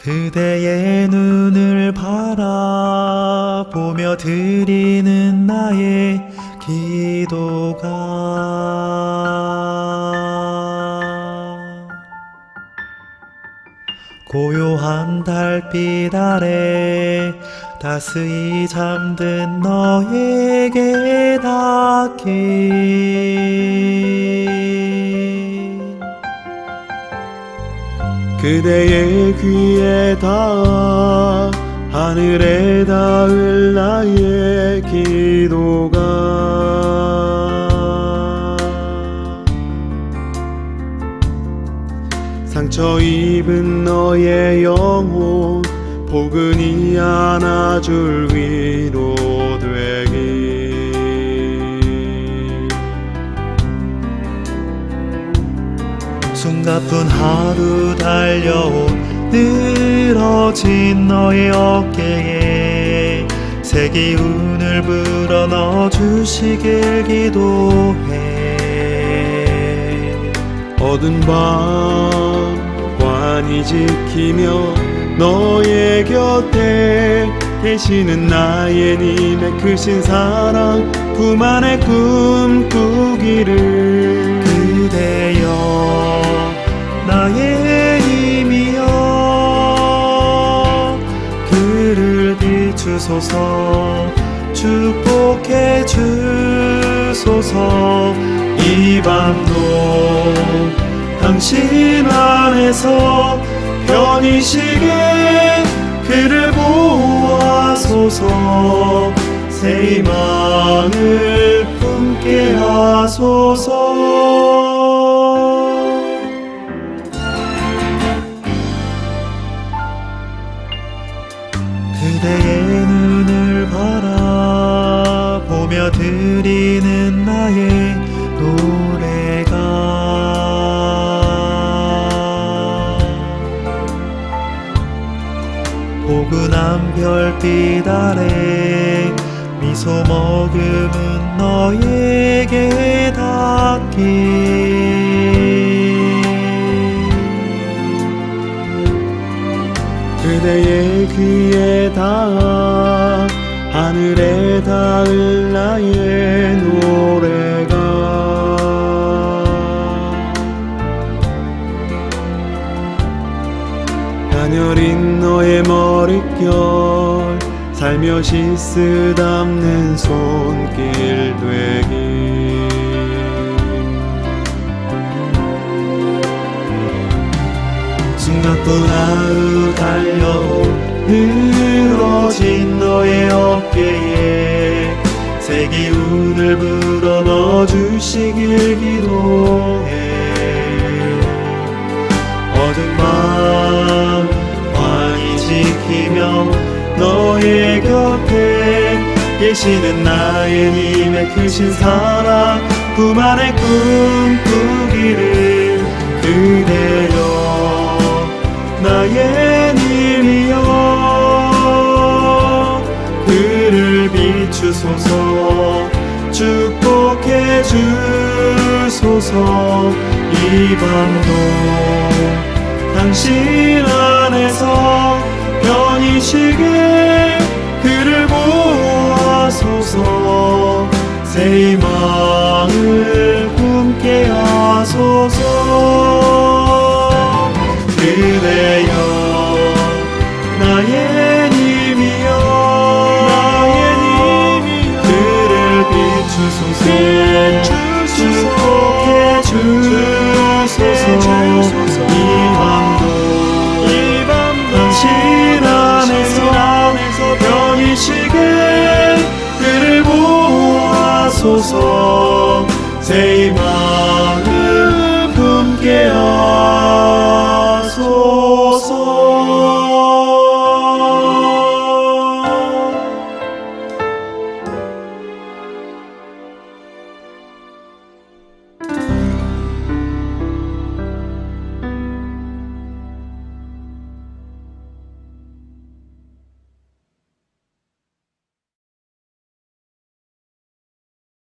그대의 눈을 바라보며 드리는 나의 기도가. 고요한 달빛 아래 따스히 잠든 너에게 닿기 그대의 귀에 닿아 하늘에 닿을 나의 기도가. 상처 입은 너의 영혼 포근히 안아줄 위로 숨가쁜 하루 달려온 늘어진 너의 어깨에 새 기운을 불어 넣어 주시길 기도해. 어두운 밤 관이 지키며 너의 곁에 계시는 나의 님의 크신 사랑 품 안에 꿈꾸기를 그대여 비추소서 축복해 주소서. 이 밤도 당신 안에서 편히 쉬게 그를 보호하소서. 새 희망을 품게 하소서 드리는 나의 노래가 포근한 별빛 아래 미소 머금은 너에게 닿기. 그대의 귀에 닿아 가녀린 너의 머릿결 살며시 쓰담는 손길 되기. 숨가쁜 하루 달려온 늘어진 너의 어깨에 새 기운을 불어 넣어 주시길 기도해. 어두운 밤 지키며 너의 곁에 계시는 나의 님의 크신 사랑 품 안에 꿈꾸기를 그대여 나의 님이여. 그를 비추소서 축복해 주소서 이 밤도 당신 안에서 편히 쉬게 그를 보호하소서. 새 희망을 품게 하소서. 그대여 나의 님이여. 나의 님이여. 그를 비추소서 보호하소서. 새 희망을 품게 하